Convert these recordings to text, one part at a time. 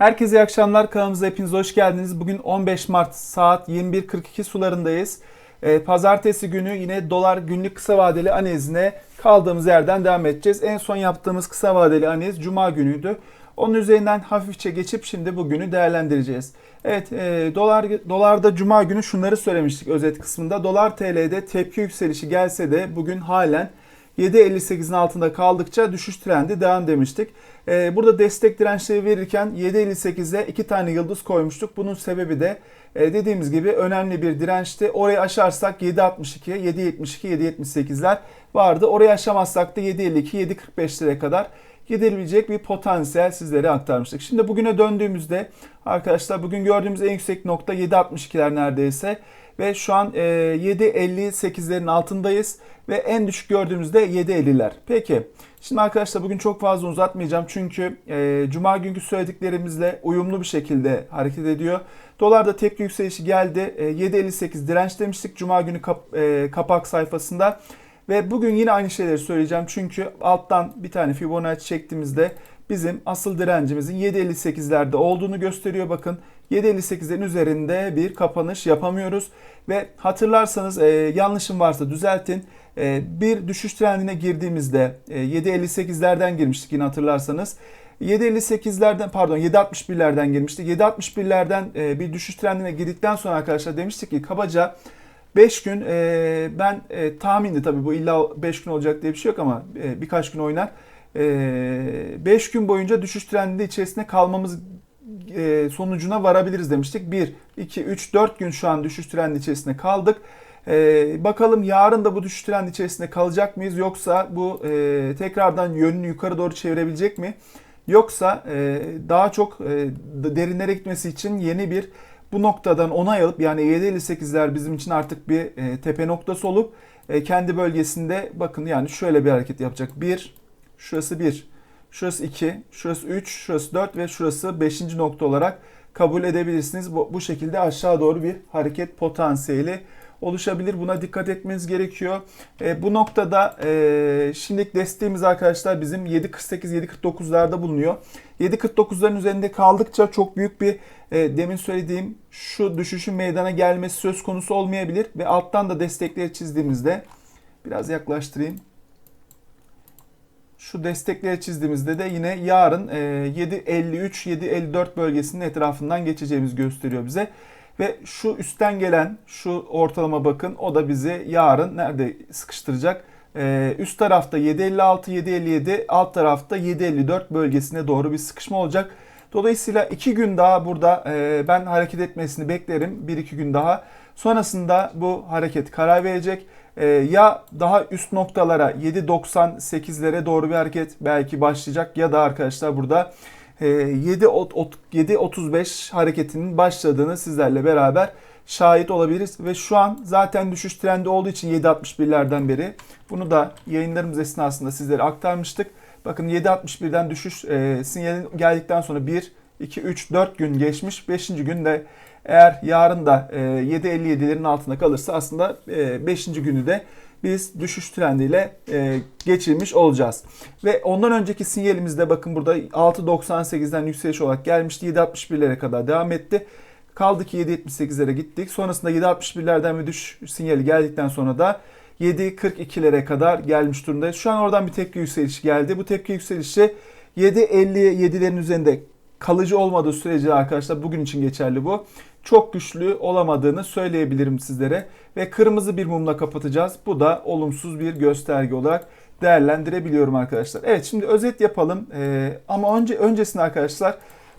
Herkese iyi akşamlar. Kanalımıza hepiniz hoş geldiniz. Bugün 15 Mart saat 21.42 sularındayız. Ee, Pazartesi günü yine dolar günlük kısa vadeli analizine kaldığımız yerden devam edeceğiz. En son yaptığımız kısa vadeli analiz Cuma günüydü. Onun üzerinden hafifçe geçip şimdi bugünü değerlendireceğiz. Evet, e, dolar dolarda Cuma günü şunları söylemiştik özet kısmında. Dolar TL'de tepki yükselişi gelse de bugün halen 7.58'in altında kaldıkça düşüş trendi devam demiştik. Ee, burada destek dirençleri verirken 7.58'e iki tane yıldız koymuştuk. Bunun sebebi de e, dediğimiz gibi önemli bir dirençti. Orayı aşarsak 7.62, 7.72, 7.78'ler vardı. Orayı aşamazsak da 7.52, 7.45'lere kadar gidilebilecek bir potansiyel sizlere aktarmıştık. Şimdi bugüne döndüğümüzde arkadaşlar bugün gördüğümüz en yüksek nokta 7.62'ler neredeyse ve şu an 7.58'lerin e, altındayız ve en düşük gördüğümüzde 7.50'ler. Peki şimdi arkadaşlar bugün çok fazla uzatmayacağım çünkü e, cuma günkü söylediklerimizle uyumlu bir şekilde hareket ediyor. Dolarda tepki yükselişi geldi. E, 7.58 direnç demiştik cuma günü kap, e, kapak sayfasında. Ve bugün yine aynı şeyleri söyleyeceğim. Çünkü alttan bir tane Fibonacci çektiğimizde bizim asıl direncimizin 7.58'lerde olduğunu gösteriyor. Bakın 7.58'lerin üzerinde bir kapanış yapamıyoruz. Ve hatırlarsanız e, yanlışım varsa düzeltin. E, bir düşüş trendine girdiğimizde e, 7.58'lerden girmiştik yine hatırlarsanız. 7.58'lerden pardon 7.61'lerden girmiştik. 7.61'lerden e, bir düşüş trendine girdikten sonra arkadaşlar demiştik ki kabaca 5 gün e, ben e, tahmindi tabii bu illa 5 gün olacak diye bir şey yok ama e, birkaç gün oynar. 5 e, gün boyunca düşüş trendinde içerisinde kalmamız e, sonucuna varabiliriz demiştik. 1, 2, 3, 4 gün şu an düşüş trendi içerisinde kaldık. E, bakalım yarın da bu düşüş trendi içerisinde kalacak mıyız yoksa bu e, tekrardan yönünü yukarı doğru çevirebilecek mi? Yoksa daha çok e, derinlere gitmesi için yeni bir bu noktadan onay alıp yani 7.58'ler bizim için artık bir tepe noktası olup kendi bölgesinde bakın yani şöyle bir hareket yapacak. 1, şurası 1, şurası 2, şurası 3, şurası 4 ve şurası 5. nokta olarak kabul edebilirsiniz. Bu, bu şekilde aşağı doğru bir hareket potansiyeli oluşabilir. Buna dikkat etmeniz gerekiyor. E, bu noktada e, şimdilik desteğimiz arkadaşlar bizim 7.48-7.49'larda bulunuyor. 7.49'ların üzerinde kaldıkça çok büyük bir e, demin söylediğim şu düşüşün meydana gelmesi söz konusu olmayabilir ve alttan da destekleri çizdiğimizde biraz yaklaştırayım. Şu destekleri çizdiğimizde de yine yarın 7.53-7.54 e, bölgesinin etrafından geçeceğimiz gösteriyor bize. Ve şu üstten gelen şu ortalama bakın o da bizi yarın nerede sıkıştıracak? Ee, üst tarafta 7.56, 7.57, alt tarafta 7.54 bölgesine doğru bir sıkışma olacak. Dolayısıyla 2 gün daha burada e, ben hareket etmesini beklerim. 1-2 gün daha. Sonrasında bu hareket karar verecek. E, ya daha üst noktalara 7.98'lere doğru bir hareket belki başlayacak ya da arkadaşlar burada 7.35 ee, hareketinin başladığını sizlerle beraber şahit olabiliriz. Ve şu an zaten düşüş trendi olduğu için 7.61'lerden beri bunu da yayınlarımız esnasında sizlere aktarmıştık. Bakın 7.61'den düşüş e, sinyali geldikten sonra 1, 2, 3, 4 gün geçmiş. 5. günde eğer yarın da e, 7.57'lerin altında kalırsa aslında 5. E, günü de biz düşüş trendiyle e, geçirmiş olacağız. Ve ondan önceki sinyalimizde bakın burada 6.98'den yükseliş olarak gelmişti. 7.61'lere kadar devam etti. Kaldı ki 7.78'lere gittik. Sonrasında 7.61'lerden bir düşüş sinyali geldikten sonra da 7.42'lere kadar gelmiş durumdayız. Şu an oradan bir tepki yükselişi geldi. Bu tepki yükselişi 7.57'lerin üzerinde kalıcı olmadığı sürece arkadaşlar bugün için geçerli bu çok güçlü olamadığını söyleyebilirim sizlere. Ve kırmızı bir mumla kapatacağız. Bu da olumsuz bir gösterge olarak değerlendirebiliyorum arkadaşlar. Evet şimdi özet yapalım. Ee, ama önce öncesinde arkadaşlar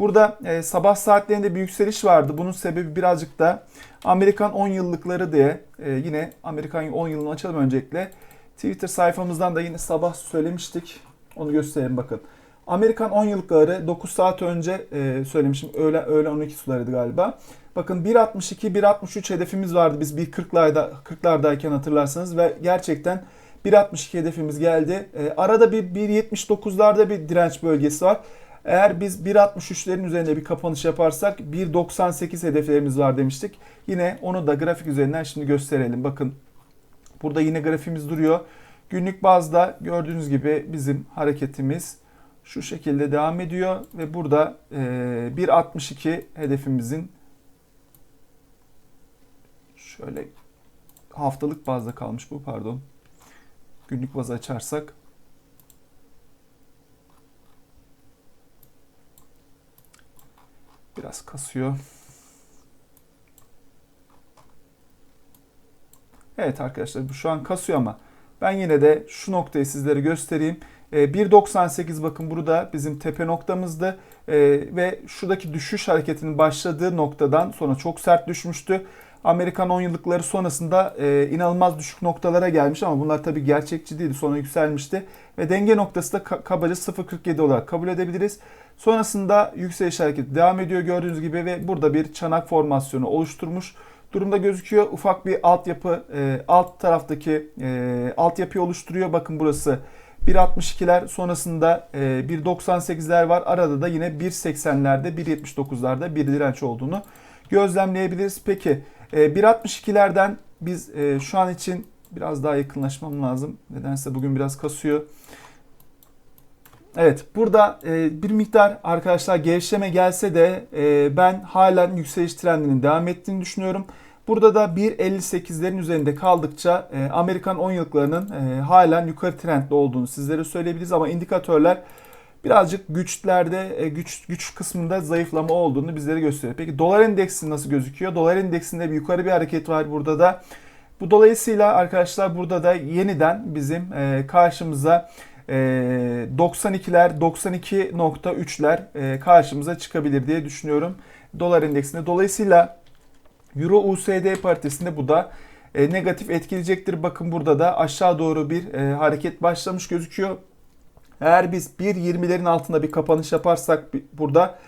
burada e, sabah saatlerinde bir yükseliş vardı. Bunun sebebi birazcık da Amerikan 10 yıllıkları diye e, yine Amerikan 10 yılını açalım öncelikle. Twitter sayfamızdan da yine sabah söylemiştik. Onu göstereyim bakın. Amerikan 10 yıllıkları 9 saat önce e, söylemişim. Öğle, öğle 12 sularıydı galiba. Bakın 1.62, 1.63 hedefimiz vardı biz 1.40'larda 40'lardayken hatırlarsanız ve gerçekten 1.62 hedefimiz geldi. E, arada bir 1.79'larda bir direnç bölgesi var. Eğer biz 1.63'lerin üzerinde bir kapanış yaparsak 1.98 hedeflerimiz var demiştik. Yine onu da grafik üzerinden şimdi gösterelim. Bakın burada yine grafimiz duruyor. Günlük bazda gördüğünüz gibi bizim hareketimiz şu şekilde devam ediyor ve burada e, 1.62 hedefimizin şöyle haftalık bazda kalmış bu pardon. Günlük bazı açarsak biraz kasıyor. Evet arkadaşlar bu şu an kasıyor ama ben yine de şu noktayı sizlere göstereyim. 1.98 ee, bakın burada bizim tepe noktamızdı ee, ve şuradaki düşüş hareketinin başladığı noktadan sonra çok sert düşmüştü. Amerikan 10 yıllıkları sonrasında e, inanılmaz düşük noktalara gelmiş ama bunlar tabii gerçekçi değil. Sonra yükselmişti ve denge noktası da kabaca 0.47 olarak kabul edebiliriz. Sonrasında yükseliş hareketi devam ediyor gördüğünüz gibi ve burada bir çanak formasyonu oluşturmuş durumda gözüküyor. Ufak bir altyapı e, alt taraftaki e, altyapıyı oluşturuyor. Bakın burası 1.62'ler sonrasında e, 1.98'ler var. Arada da yine 1.80'lerde 1.79'larda bir direnç olduğunu gözlemleyebiliriz. Peki e, 1.62'lerden biz e, şu an için biraz daha yakınlaşmam lazım. Nedense bugün biraz kasıyor. Evet burada e, bir miktar arkadaşlar gevşeme gelse de e, ben halen yükseliş trendinin devam ettiğini düşünüyorum. Burada da 1.58'lerin üzerinde kaldıkça e, Amerikan 10 yıllıklarının e, halen yukarı trendli olduğunu sizlere söyleyebiliriz ama indikatörler birazcık güçlerde e, güç güç kısmında zayıflama olduğunu bizlere gösteriyor. Peki dolar endeksi nasıl gözüküyor? Dolar endeksinde bir yukarı bir hareket var burada da. Bu dolayısıyla arkadaşlar burada da yeniden bizim e, karşımıza 92'ler, ee, 92.3'ler e, karşımıza çıkabilir diye düşünüyorum dolar endeksinde. Dolayısıyla Euro USD paritesinde bu da e, negatif etkileyecektir. Bakın burada da aşağı doğru bir e, hareket başlamış gözüküyor. Eğer biz 1.20'lerin altında bir kapanış yaparsak burada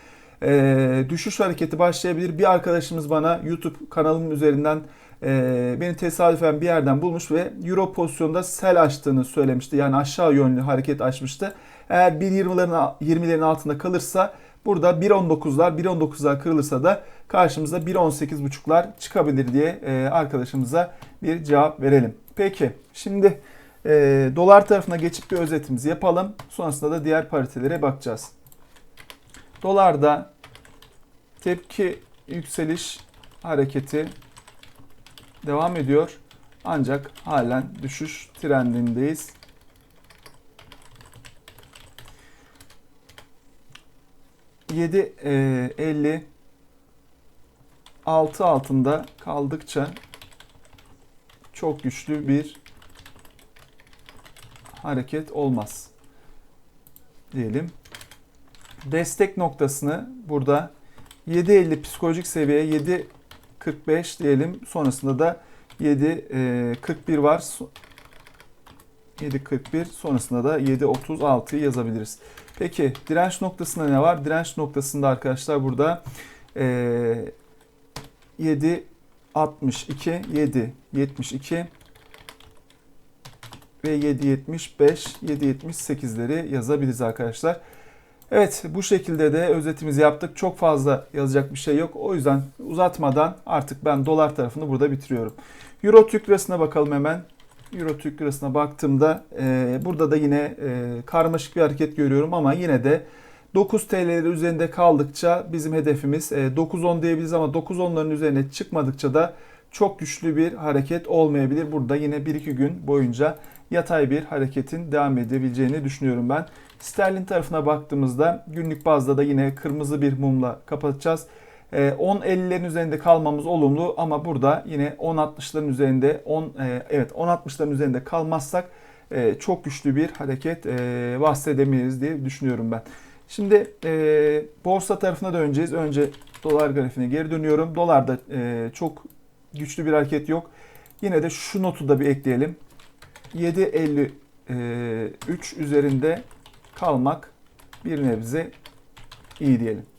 düşüş hareketi başlayabilir. Bir arkadaşımız bana YouTube kanalımın üzerinden e, beni tesadüfen bir yerden bulmuş ve Euro pozisyonda sel açtığını söylemişti. Yani aşağı yönlü hareket açmıştı. Eğer 1.20'lerin 20'lerin altında kalırsa burada 1.19'lar 1.19'lar kırılırsa da karşımıza 1.18.5'lar çıkabilir diye e, arkadaşımıza bir cevap verelim. Peki şimdi e, dolar tarafına geçip bir özetimizi yapalım. Sonrasında da diğer paritelere bakacağız. Dolarda tepki yükseliş hareketi devam ediyor. Ancak halen düşüş trendindeyiz. Yedi e, elli altı altında kaldıkça çok güçlü bir hareket olmaz diyelim. Destek noktasını burada 7.50 psikolojik seviye 7 45 diyelim. Sonrasında da 7 e, 41 var. 7 41 sonrasında da 7 36'yı yazabiliriz. Peki direnç noktasında ne var? Direnç noktasında arkadaşlar burada e, 7 62 7 72 ve 7 75 7 78'leri yazabiliriz arkadaşlar. Evet bu şekilde de özetimizi yaptık. Çok fazla yazacak bir şey yok. O yüzden uzatmadan artık ben dolar tarafını burada bitiriyorum. Euro Türk lirasına bakalım hemen. Euro Türk lirasına baktığımda e, burada da yine e, karmaşık bir hareket görüyorum ama yine de 9 TL'leri üzerinde kaldıkça bizim hedefimiz e, 9-10 diyebiliriz ama 9-10'ların üzerine çıkmadıkça da çok güçlü bir hareket olmayabilir. Burada yine 1-2 gün boyunca yatay bir hareketin devam edebileceğini düşünüyorum ben. Sterlin tarafına baktığımızda günlük bazda da yine kırmızı bir mumla kapatacağız. 10.50'lerin ee, üzerinde kalmamız olumlu ama burada yine 10.60'ların üzerinde 10 e, evet 10.60'ların üzerinde kalmazsak e, çok güçlü bir hareket e, bahsedemeyiz diye düşünüyorum ben. Şimdi borsa tarafına döneceğiz. Önce dolar grafiğine geri dönüyorum. Dolarda çok güçlü bir hareket yok. Yine de şu notu da bir ekleyelim. 7.53 üzerinde kalmak bir nebze iyi diyelim.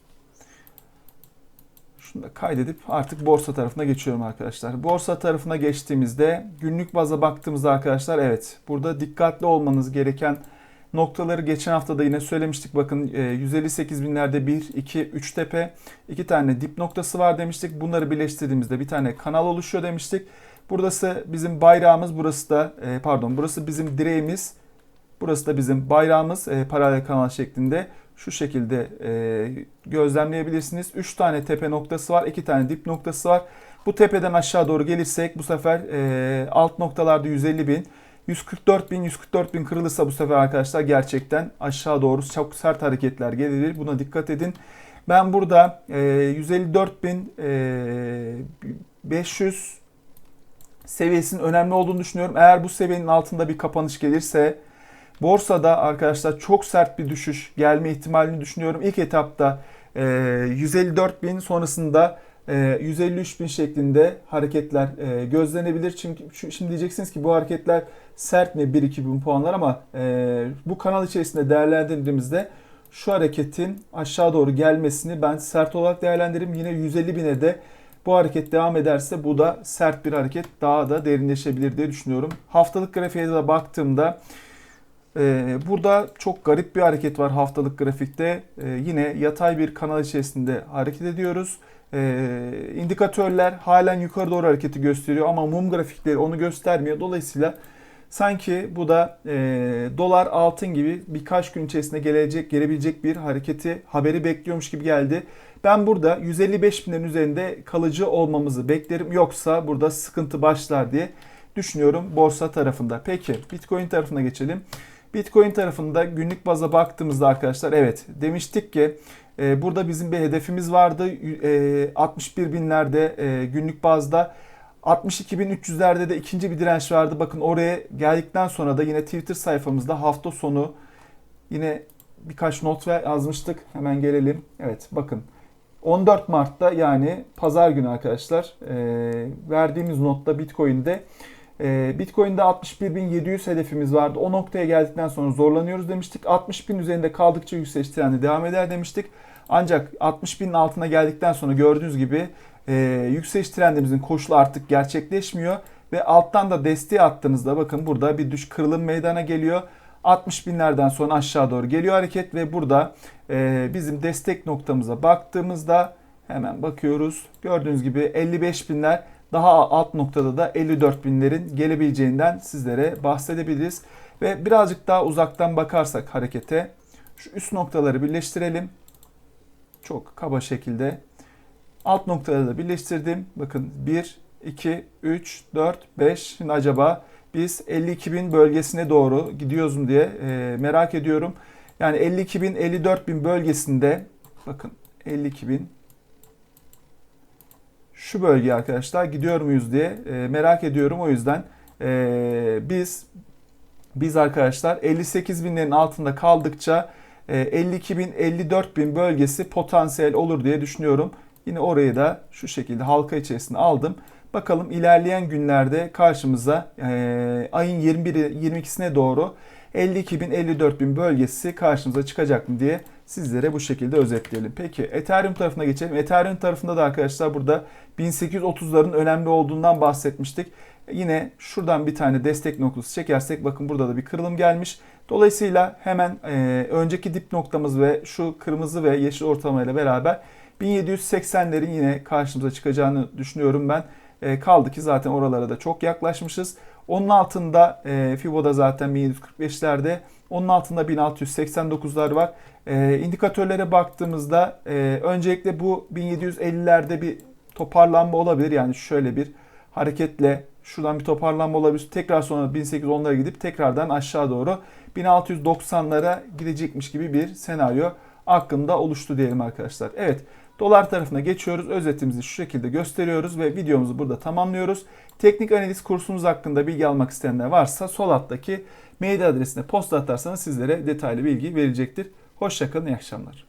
Şunu da kaydedip artık borsa tarafına geçiyorum arkadaşlar. Borsa tarafına geçtiğimizde günlük baza baktığımızda arkadaşlar evet burada dikkatli olmanız gereken noktaları geçen hafta da yine söylemiştik. Bakın 158 e, binlerde 1, 2, 3 tepe, 2 tane dip noktası var demiştik. Bunları birleştirdiğimizde bir tane kanal oluşuyor demiştik. Burası bizim bayrağımız, burası da e, pardon burası bizim direğimiz. Burası da bizim bayrağımız e, paralel kanal şeklinde şu şekilde e, gözlemleyebilirsiniz. 3 tane tepe noktası var, 2 tane dip noktası var. Bu tepeden aşağı doğru gelirsek bu sefer e, alt noktalarda 150 bin, 144 bin, 144 bin kırılırsa bu sefer arkadaşlar gerçekten aşağı doğru çok sert hareketler gelir. Buna dikkat edin. Ben burada e, 154 bin e, 500 seviyesinin önemli olduğunu düşünüyorum. Eğer bu seviyenin altında bir kapanış gelirse borsada arkadaşlar çok sert bir düşüş gelme ihtimalini düşünüyorum. İlk etapta e, 154 bin sonrasında e, 153 bin şeklinde hareketler e, gözlenebilir. Çünkü şimdi diyeceksiniz ki bu hareketler sert mi 1-2 bin puanlar ama e, bu kanal içerisinde değerlendirdiğimizde şu hareketin aşağı doğru gelmesini ben sert olarak değerlendiririm. Yine 150 bine de bu hareket devam ederse bu da sert bir hareket daha da derinleşebilir diye düşünüyorum. Haftalık grafiğe de baktığımda e, burada çok garip bir hareket var haftalık grafikte. E, yine yatay bir kanal içerisinde hareket ediyoruz. E, indikatörler halen yukarı doğru hareketi gösteriyor ama mum grafikleri onu göstermiyor. Dolayısıyla sanki bu da e, dolar altın gibi birkaç gün içerisinde gelecek gelebilecek bir hareketi haberi bekliyormuş gibi geldi. Ben burada 155 binlerin üzerinde kalıcı olmamızı beklerim. Yoksa burada sıkıntı başlar diye düşünüyorum borsa tarafında. Peki Bitcoin tarafına geçelim. Bitcoin tarafında günlük baza baktığımızda arkadaşlar evet demiştik ki e, burada bizim bir hedefimiz vardı. E, 61 binlerde e, günlük bazda 62.300'lerde de ikinci bir direnç vardı. Bakın oraya geldikten sonra da yine Twitter sayfamızda hafta sonu yine birkaç not yazmıştık. Hemen gelelim. Evet bakın 14 Mart'ta yani pazar günü arkadaşlar e, verdiğimiz notta Bitcoin'de e, Bitcoin'de 61.700 hedefimiz vardı. O noktaya geldikten sonra zorlanıyoruz demiştik. 60.000 üzerinde kaldıkça yükseliş trendi devam eder demiştik. Ancak 60.000'in altına geldikten sonra gördüğünüz gibi e, yükseliş trendimizin koşulu artık gerçekleşmiyor. Ve alttan da desteği attığınızda bakın burada bir düş kırılım meydana geliyor. 60 binlerden sonra aşağı doğru geliyor hareket ve burada e, bizim destek noktamıza baktığımızda hemen bakıyoruz. Gördüğünüz gibi 55 binler daha alt noktada da 54 binlerin gelebileceğinden sizlere bahsedebiliriz. Ve birazcık daha uzaktan bakarsak harekete şu üst noktaları birleştirelim. Çok kaba şekilde. Alt noktaları da birleştirdim. Bakın 1, 2, 3, 4, 5. Şimdi acaba biz 52 bin bölgesine doğru gidiyoruz mu diye e, merak ediyorum. Yani 52 bin 54 bin bölgesinde bakın 52 bin şu bölge arkadaşlar gidiyor muyuz diye e, merak ediyorum. O yüzden e, biz biz arkadaşlar 58 binlerin altında kaldıkça e, 52 bin 54 bin bölgesi potansiyel olur diye düşünüyorum. Yine orayı da şu şekilde halka içerisine aldım. Bakalım ilerleyen günlerde karşımıza e, ayın 21'i 22'sine doğru 52 bin 54 bin bölgesi karşımıza çıkacak mı diye sizlere bu şekilde özetleyelim. Peki Ethereum tarafına geçelim. Ethereum tarafında da arkadaşlar burada 1830'ların önemli olduğundan bahsetmiştik. Yine şuradan bir tane destek noktası çekersek bakın burada da bir kırılım gelmiş. Dolayısıyla hemen e, önceki dip noktamız ve şu kırmızı ve yeşil ortalamayla beraber 1780'lerin yine karşımıza çıkacağını düşünüyorum ben. E, kaldı ki zaten oralara da çok yaklaşmışız. Onun altında e, Fibo'da zaten 1745'lerde. Onun altında 1689'lar var. E, indikatörlere baktığımızda e, öncelikle bu 1750'lerde bir toparlanma olabilir. Yani şöyle bir hareketle şuradan bir toparlanma olabilir. Tekrar sonra 1810'lara gidip tekrardan aşağı doğru 1690'lara gidecekmiş gibi bir senaryo aklımda oluştu diyelim arkadaşlar. Evet dolar tarafına geçiyoruz. Özetimizi şu şekilde gösteriyoruz ve videomuzu burada tamamlıyoruz. Teknik analiz kursumuz hakkında bilgi almak isteyenler varsa sol alttaki mail adresine posta atarsanız sizlere detaylı bilgi verecektir. Hoşçakalın, iyi akşamlar.